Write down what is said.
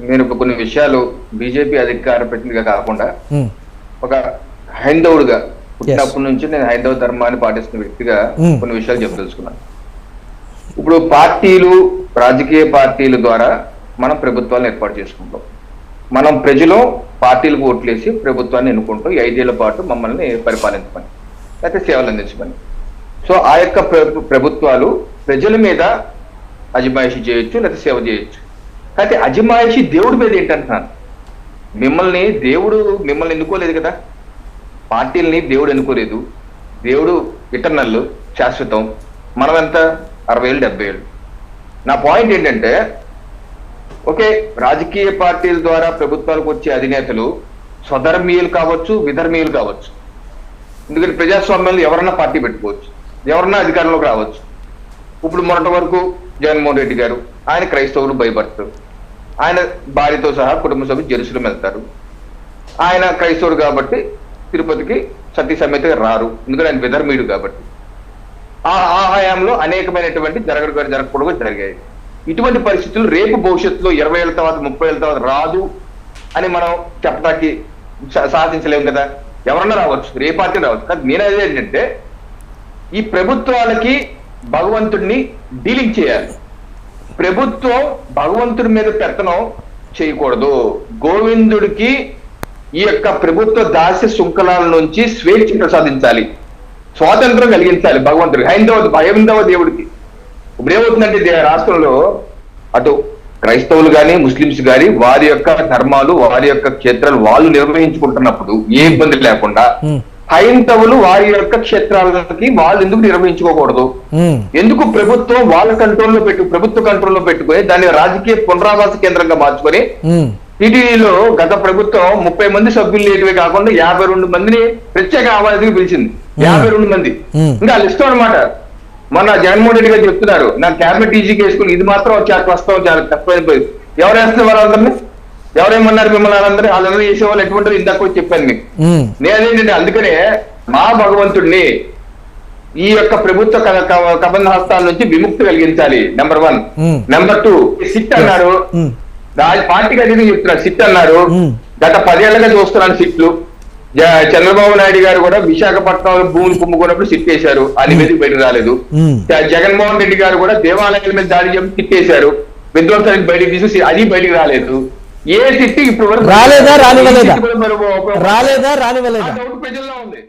నేను ఒక కొన్ని విషయాలు బీజేపీ అధికార ప్రతినిధిగా కాకుండా ఒక హైందవుడుగా పుట్టినప్పటి నుంచి నేను హైందవ ధర్మాన్ని పాటిస్తున్న వ్యక్తిగా. కొన్ని విషయాలు చెప్పదలుచుకున్నాను. ఇప్పుడు పార్టీలు రాజకీయ పార్టీల ద్వారా మనం ప్రభుత్వాలను ఏర్పాటు చేసుకుంటాం. మనం ప్రజలు పార్టీలకు ఓట్లేసి ప్రభుత్వాన్ని ఎన్నుకుంటూ. ఐదేళ్ళ పాటు మమ్మల్ని పరిపాలించమని లేకపోతే సేవలు అందించమని. సో ఆ యొక్క ప్ర- ప్రభుత్వాలు ప్రజల మీద అజమాయిషి చేయొచ్చు లేకపోతే సేవ చేయొచ్చు. అయితే అజమాయిషి దేవుడి మీద ఏంటంటున్నాను మిమ్మల్ని దేవుడు మిమ్మల్ని ఎన్నుకోలేదు కదా? పార్టీల్ని దేవుడు ఎన్నుకోలేదు. దేవుడు ఇటర్నల్ శాశ్వతం. మనం ఎంత అరవై ఏళ్ళు డెబ్బై ఏళ్ళు నా పాయింట్ ఏంటంటే ఓకే రాజకీయ పార్టీల ద్వారా ప్రభుత్వాలకు వచ్చే అధినేతలు స్వధర్మీయులు కావచ్చు విధర్మీయులు కావచ్చు. ఎందుకంటే ప్రజాస్వామ్యంలో ఎవరన్నా పార్టీ పెట్టుకోవచ్చు. ఎవరన్నా అధికారంలోకి రావచ్చు. ఇప్పుడు మొన్నటి వరకు జగన్మోహన్ రెడ్డి గారు ఆయన క్రైస్తవులు భయపడతారు. ఆయన భార్యతో సహా కుటుంబ సభ్యులు జెరూసలం వెళ్తారు. ఆయన క్రైస్తవుడు కాబట్టి తిరుపతికి సతీ సమేత రారు. ఎందుకంటే ఆయన విధర్మీయుడు కాబట్టి. ఆ ఆహాయంలో అనేకమైనటువంటి జరగడు జరగకూడదు జరిగాయి. ఇటువంటి పరిస్థితులు రేపు భవిష్యత్తులో ఇరవై ఏళ్ళ తర్వాత ముప్పై ఏళ్ళ తర్వాత రాదు అని మనం చెప్పడానికి సా- సాధించలేము కదా. ఎవరన్నా రావచ్చు. రేపార్టీ రావచ్చు. కానీ నేను అదే ఏంటంటే ఈ ప్రభుత్వాలకి భగవంతుడిని డీలింగ్ చేయాలి. ప్రభుత్వం భగవంతుడి మీద పెత్తనం చేయకూడదు. గోవిందుడికి ఈ యొక్క ప్రభుత్వ దాస్య శృంఖలాల నుంచి స్వేచ్ఛ ప్రసాదించాలి. స్వాతంత్రం కలిగించాలి భగవంతుడికి. హైందవ హైందవ దేవుడికి. ఇప్పుడు ఏమవుతుందంటే రాష్ట్రంలో అటు క్రైస్తవులు కానీ ముస్లిమ్స్ కానీ వారి యొక్క ధర్మాలు వారి యొక్క క్షేత్రాలు వాళ్ళు నిర్వహించుకుంటున్నప్పుడు ఏ ఇబ్బంది లేకుండా హైందవులు వారి యొక్క క్షేత్రాలకి వాళ్ళు ఎందుకు నిర్వహించుకోకూడదు ఎందుకు ప్రభుత్వం వాళ్ళ కంట్రోల్లో పెట్టు ప్రభుత్వ కంట్రోల్లో పెట్టుకొని దాన్ని రాజకీయ పునరావాస కేంద్రంగా మార్చుకొని టీటీడీలో గత ప్రభుత్వం ముప్పై మంది సభ్యులు లేటివే కాకుండా యాభై రెండు మందిని ప్రత్యేక ఆవాదికి పిలిచింది. యాభై రెండు మంది. ఇంకా లిస్ట్ అనమాట మొన్న జగన్మోహన్ రెడ్డి గారు చెప్తున్నారు నా క్యాబినెట్ ఈజీకి వేసుకుని ఇది మాత్రం చాలా ప్రస్తుతం చాలా తక్కువైపోయింది ఎవరు వేస్తున్నారు వాళ్ళందరినీ? ఎవరేమన్నారు మిమ్మల్ని వాళ్ళందరూ? వాళ్ళందరూ చేసే వాళ్ళు ఎటువంటి ఇందాక చెప్పాను మీకు. నేనేంటంటే అందుకనే మా భగవంతుడిని ఈ యొక్క ప్రభుత్వ కబంధ హస్తాల నుంచి విముక్తి కలిగించాలి number one. Number two SIT అన్నారు పార్టీకి అధికం చెప్తున్నారు సిట్ అన్నారు. గత పదేళ్ళుగా చూస్తున్నాను సిట్లు. చంద్రబాబు నాయుడు గారు కూడా విశాఖపట్నంలో భూములు కుమ్ముకున్నప్పుడు సిట్ వేశారు. ఆ నివేదిక బయటకు రాలేదు. జగన్మోహన్ రెడ్డి గారు కూడా దేవాలయాల మీద దాడి చేసి సిట్ వేశారు. విధ్వంసానికి బయటకు తీసి అది బయటకు రాలేదు. ఏ సిట్ ఇప్పుడు రాలేదా, రానివ్వలేదా? రాలేదా రానివ్వలేదా ప్రజల్లో ఉంది